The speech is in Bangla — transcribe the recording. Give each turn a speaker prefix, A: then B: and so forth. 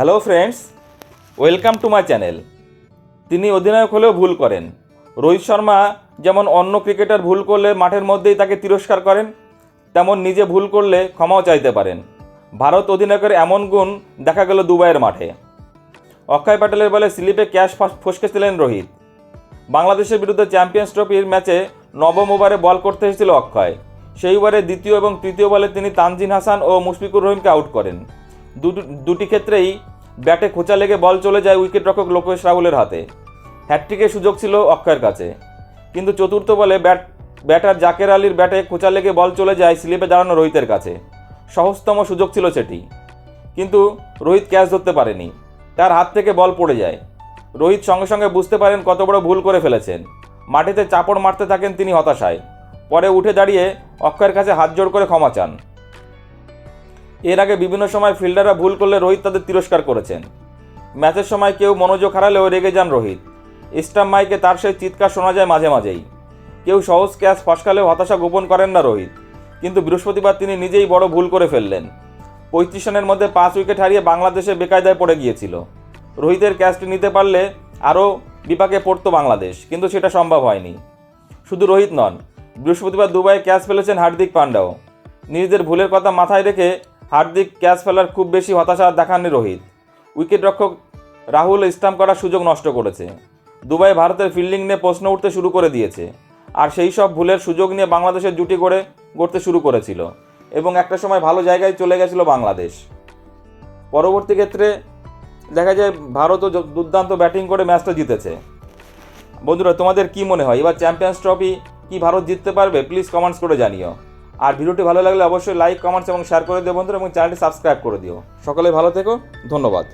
A: Hello friends welcome to my channel তিনি অধিনায়ক হলেও ভুল করেন। রোহিত শর্মা যেমন অন্য ক্রিকেটার ভুল করলে মাঠের মধ্যেই তাকে তিরস্কার করেন, তেমন নিজে ভুল করলে ক্ষমাও চাইতে পারেন। ভারত অধিনায়কের এমন গুণ দেখা গেল দুবাইয়ের মাঠে। অক্ষয় প্যাটেলের বলে স্লিপে ক্যাশ ফসকেছিলেন রোহিত। বাংলাদেশের বিরুদ্ধে চ্যাম্পিয়ন্স ট্রফির ম্যাচে নবম ওভারে বল করতে এসেছিল অক্ষয়। সেই ওভারে দ্বিতীয় এবং তৃতীয় বলে তিনি তানজিন হাসান ও মুশফিকুর রহিমকে আউট করেন। দুটো- ক্ষেত্রেই ব্যাটে খোঁচা লেগে বল চলে যায় উইকেটরক্ষক লোকেশ রাহুলের হাতে। হ্যাটট্রিকের সুযোগ ছিল অক্ষয়ের কাছে। কিন্তু চতুর্থ বলে ব্যাট, ব্যাটার জাকের আলীর ব্যাটে খোঁচা লেগে বল চলে যায় স্লিপে দাঁড়ানো রোহিতের কাছে। সহজতম সুযোগ ছিল সেটি। কিন্তু রোহিত ক্যাচ ধরতে পারেনি। তার হাত থেকে বল পড়ে যায়। রোহিত সঙ্গে সঙ্গে বুঝতে পারেন কত বড় ভুল করে ফেলেছেন। মাটিতে চাপড় মারতে থাকেন তিনি হতাশায়। পরে উঠে দাঁড়িয়ে অক্ষয়ের কাছে হাত জোড় করে ক্ষমা চান। এর আগে বিভিন্ন সময় ফিল্ডাররা ভুল করলে রোহিত তাদের তিরস্কার করেছেন। ম্যাচের সময় কেউ মনোযোগ হারালেও রেগে যান রোহিত। স্টাম মাইকে তার সেই চিৎকার শোনা যায় মাঝে মাঝেই। কেউ সহজ ক্যাচ ফসকালেও হতাশা গোপন করেন না রোহিত, কিন্তু বৃহস্পতিবার তিনি নিজেই বড় ভুল করে ফেললেন। পঁয়ত্রিশ রানের মধ্যে পাঁচ উইকেট হারিয়ে বাংলাদেশে বেকায়দায় পড়ে গিয়েছিল। রোহিতের ক্যাচটি নিতে পারলে আরও বিপাকে পড়তো বাংলাদেশ, কিন্তু সেটা সম্ভব হয়নি। শুধু রোহিত নন, বৃহস্পতিবার দুবাইয়ে ক্যাচ ফেলেছেন হার্দিক পান্ডাও। নিজেদের ভুলের কথা মাথায় রেখে হার্দিক ক্যাচ ফেলার খুব বেশি হতাশা দেখাননি রোহিত। উইকেট রক্ষক রাহুল স্টাম্প করার সুযোগ নষ্ট করেছে। দুবাই ভারতের ফিল্ডিং নিয়ে প্রশ্ন উঠতে শুরু করে দিয়েছে। আর সেই সব ভুলের সুযোগ নিয়ে বাংলাদেশের জুটি করে গড়তে শুরু করেছিল। এবং একটা সময় ভালো জায়গায় চলে গেছিল বাংলাদেশ। পরবর্তী ক্ষেত্রে দেখা যায় ভারতও দুর্দান্ত ব্যাটিং করে ম্যাচটা জিতেছে। বন্ধুরা, তোমাদের কি মনে হয়? এবার চ্যাম্পিয়ন্স ট্রফি কি ভারত জিততে পারবে? প্লিজ কমেন্টস করে জানিও। আর ভিডিওটি ভালো লাগলে অবশ্যই লাইক কমেন্টস এবং শেয়ার করে দিও বন্ধুরা এবং চ্যানেলটি সাবস্ক্রাইব করে দিও। সকলে ভালো থেকো, ধন্যবাদ।